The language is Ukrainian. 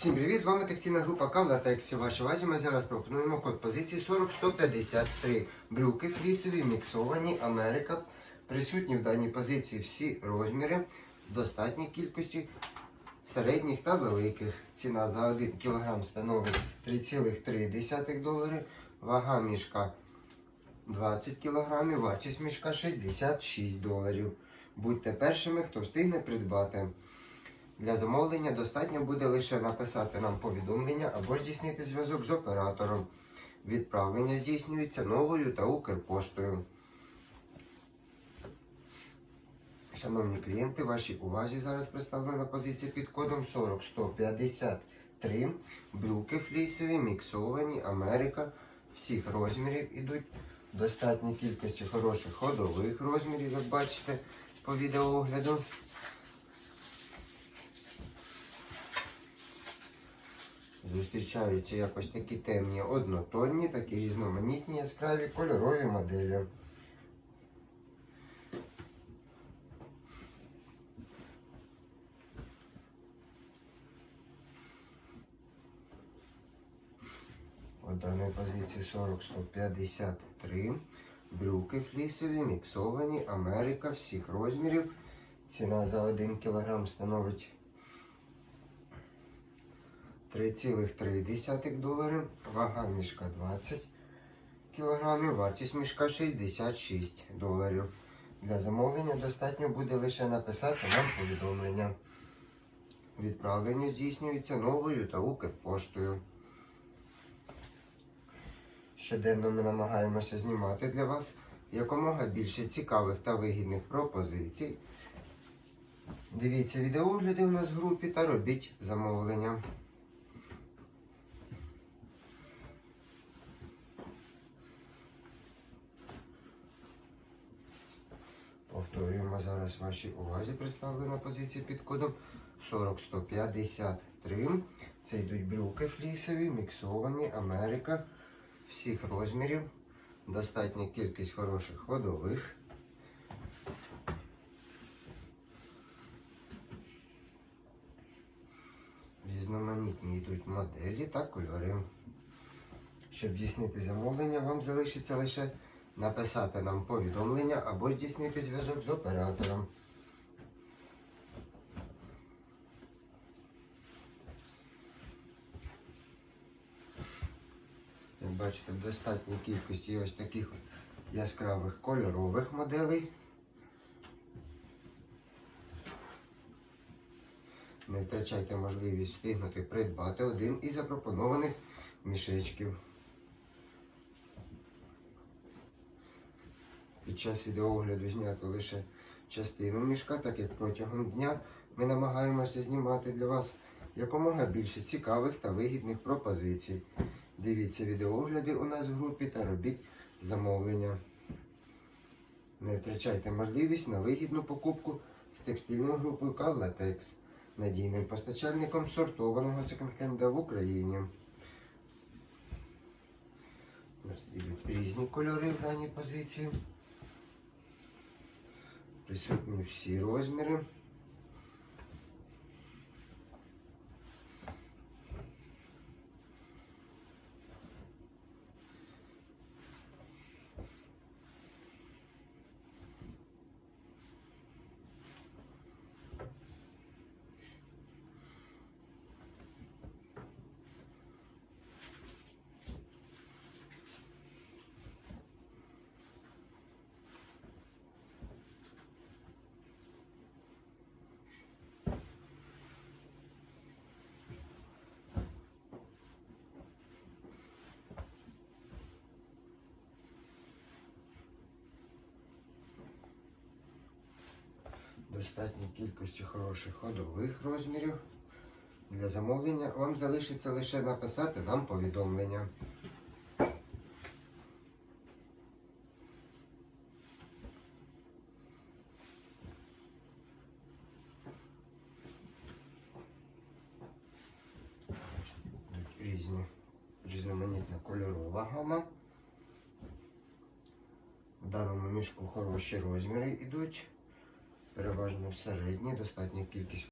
Всім привіт, з вами текстильна група Кавла Тексі. Вашій увазі ми зараз пропонуємо код позиції 40153. Брюки флісові, міксовані, Америка. Присутні в даній позиції всі розміри, в достатній кількості середніх та великих. Ціна за 1 кг становить 3,3 долари. Вага мішка 20 кг, вартість мішка 66 доларів. Будьте першими, хто встигне придбати. Для замовлення достатньо буде лише написати нам повідомлення або здійснити зв'язок з оператором. Відправлення здійснюється новою та Укрпоштою. Шановні клієнти, вашій увазі зараз представлена позиція під кодом 40153. Брюки флісові, міксовані, Америка. Всіх розмірів ідуть. Достатній кількості хороших ходових розмірів, як бачите по відеоогляду. Зустрічаються якось такі темні однотонні, такі різноманітні яскраві кольорові моделі. От даної позиції 40-153. Брюки флісові, міксовані, Америка всіх розмірів. Ціна за 1 кг становить 3,3 долари, вага мішка 20 кг, вартість мішка 66 доларів. Для замовлення достатньо буде лише написати нам повідомлення. Відправлення здійснюється новою та Укрпоштою. Щоденно ми намагаємося знімати для вас якомога більше цікавих та вигідних пропозицій. Дивіться відеогляди у нас в групі та робіть замовлення. Зараз вашій увазі представлена позиція під кодом 40153. Це йдуть брюки флісові, міксовані, Америка всіх розмірів. Достатня кількість хороших ходових. Різноманітні йдуть моделі та кольори. Щоб здійснити замовлення, вам залишиться лише написати нам повідомлення або здійснити зв'язок з оператором. Як бачите, в достатній кількості ось таких яскравих кольорових моделей. Не втрачайте можливість встигнути придбати один із запропонованих мішечків. Під час відеогляду знято лише частину мішка, так як протягом дня ми намагаємося знімати для вас якомога більше цікавих та вигідних пропозицій. Дивіться відеогляди у нас в групі та робіть замовлення. Не втрачайте можливість на вигідну покупку з текстильною групою Кавлатекс, надійним постачальником сортованого секонд-хенда в Україні. Ось Ідуть різні кольори в даній позиції. Присутні всі розміри. Достатній кількості хороших ходових розмірів. Для замовлення вам залишиться лише написати нам повідомлення. Різні різноманітна кольорова гама. В даному мішку хороші розміри йдуть переважно середні, достатня кількість